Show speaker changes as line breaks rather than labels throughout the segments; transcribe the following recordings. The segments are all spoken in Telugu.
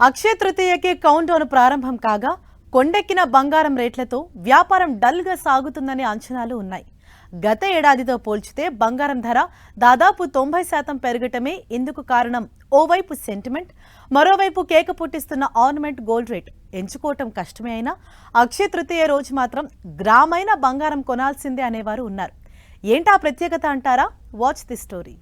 అక్షయ తృతీయకి కౌంట్ డౌన్ ప్రారంభం కాగా కొండెక్కిన బంగారం రేట్లతో వ్యాపారం డల్గా సాగుతుందనే అంచనాలు ఉన్నాయి. గత ఏడాదితో పోల్చితే బంగారం ధర దాదాపు తొంభై శాతం పెరగటమే ఇందుకు కారణం. ఓవైపు సెంటిమెంట్ మరోవైపు కేక పుట్టిస్తున్న ఆర్నమెంట్ గోల్డ్ రేట్. ఎంచుకోవటం కష్టమే అయినా అక్షయ తృతీయ రోజు మాత్రం గ్రామైన బంగారం కొనాల్సిందే అనేవారు ఉన్నారు. ఏంటా ప్రత్యేకత అంటారా? Watch the story.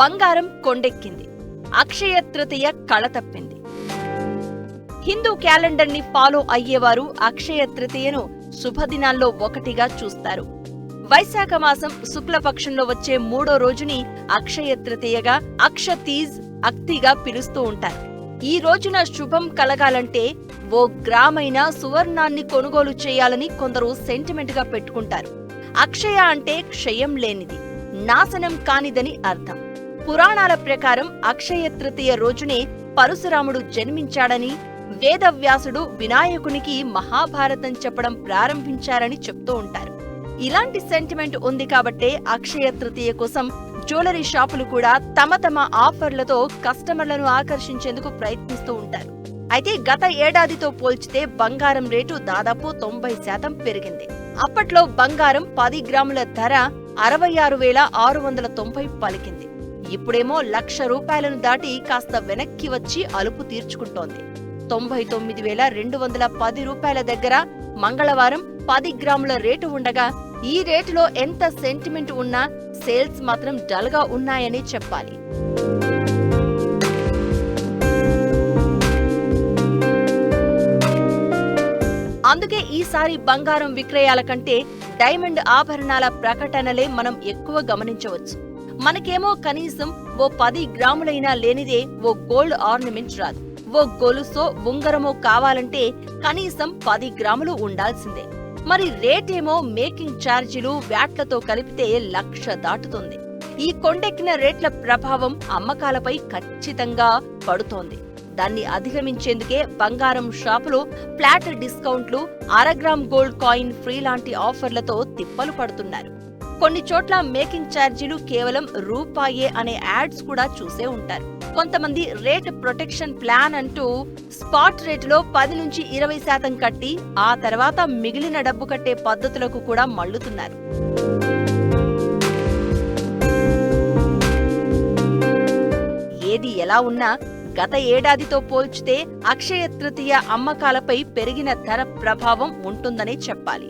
బంగారం కొండెక్కింది. అక్షయ తృతీయ కళతప్పింది హిందూ క్యాలెండర్ని ఫాలో అయ్యేవారు అక్షయ తృతీయను శుభదినాల్లో ఒకటిగా చూస్తారు. వైశాఖ మాసం శుక్లపక్షంలో వచ్చే మూడో రోజుని అక్షయ తృతీయగా అక్ష తీజ్ అక్తిగా పిలుస్తూ ఉంటారు. ఈ రోజున శుభం కలగాలంటే ఓ గ్రామైన సువర్ణాన్ని కొనుగోలు చేయాలని కొందరు సెంటిమెంట్గా పెట్టుకుంటారు. అక్షయ అంటే క్షయం లేనిది నాశనం కానిదని అర్థం. పురాణాల ప్రకారం అక్షయ తృతీయ రోజునే పరశురాముడు జన్మించాడని వేదవ్యాసుడు వినాయకునికి మహాభారతం చెప్పడం ప్రారంభించారని చెప్తూ ఉంటారు. ఇలాంటి సెంటిమెంట్ ఉంది కాబట్టే అక్షయ తృతీయ కోసం జ్యువెలరీ షాపులు కూడా తమ తమ ఆఫర్లతో కస్టమర్లను ఆకర్షించేందుకు ప్రయత్నిస్తూ ఉంటారు. అయితే గత ఏడాదితో పోల్చితే బంగారం రేటు దాదాపు తొంభై శాతం పెరిగింది. అప్పట్లో బంగారం పది గ్రాముల ధర అరవై ఆరు వేల ఆరు వందల తొంభై పలికింది. ఇప్పుడేమో లక్ష రూపాయలను దాటి కాస్త వెనక్కి వచ్చి అలుపు తీర్చుకుంటోంది. తొంభై తొమ్మిది వేల రెండు వందల పది రూపాయల దగ్గర మంగళవారం పది గ్రాముల రేటు ఉండగా ఈ రేటులో ఎంత సెంటిమెంట్ ఉన్నా సేల్స్ మాత్రం డల్గా ఉన్నాయని చెప్పాలి. అందుకే ఈసారి బంగారం విక్రయాల కంటే డైమండ్ ఆభరణాల ప్రకటనలే మనం ఎక్కువ గమనించవచ్చు. మనకేమో కనీసం ఓ పది గ్రాములైనా లేనిదే ఓ గోల్డ్ ఆర్నమెంట్ రాదు. ఓ గొలుసో ఉంగరమో కావాలంటే కనీసం పది గ్రాములు ఉండాల్సిందే. మరి రేటేమో మేకింగ్ ఛార్జీలు వ్యాట్లతో కలిపితే లక్ష దాటుతుంది. ఈ కొండెక్కిన రేట్ల ప్రభావం అమ్మకాలపై ఖచ్చితంగా పడుతోంది. దాన్ని అధిగమించేందుకే బంగారం షాపులు ఫ్లాట్ డిస్కౌంట్లు అరగ్రామ్ గోల్డ్ కాయిన్ ఫ్రీ లాంటి ఆఫర్లతో తిప్పలు పడుతున్నారు. కొన్ని చోట్ల మేకింగ్ ఛార్జీలు కేవలం రూపాయే అనే యాడ్స్ కూడా చూసే ఉంటారు. కొంతమంది రేట్ ప్రొటెక్షన్ ప్లాన్ అంటూ స్పాట్ రేట్లో పది నుంచి ఇరవై శాతం కట్టి ఆ తర్వాత మిగిలిన డబ్బు కట్టే పద్ధతులకు కూడా మళ్ళుతున్నారు ఏది ఎలా ఉన్నా గత ఏడాదితో పోల్చితే అక్షయ తృతీయ అమ్మకాలపై పెరిగిన ధర ప్రభావం ఉంటుందనే చెప్పాలి.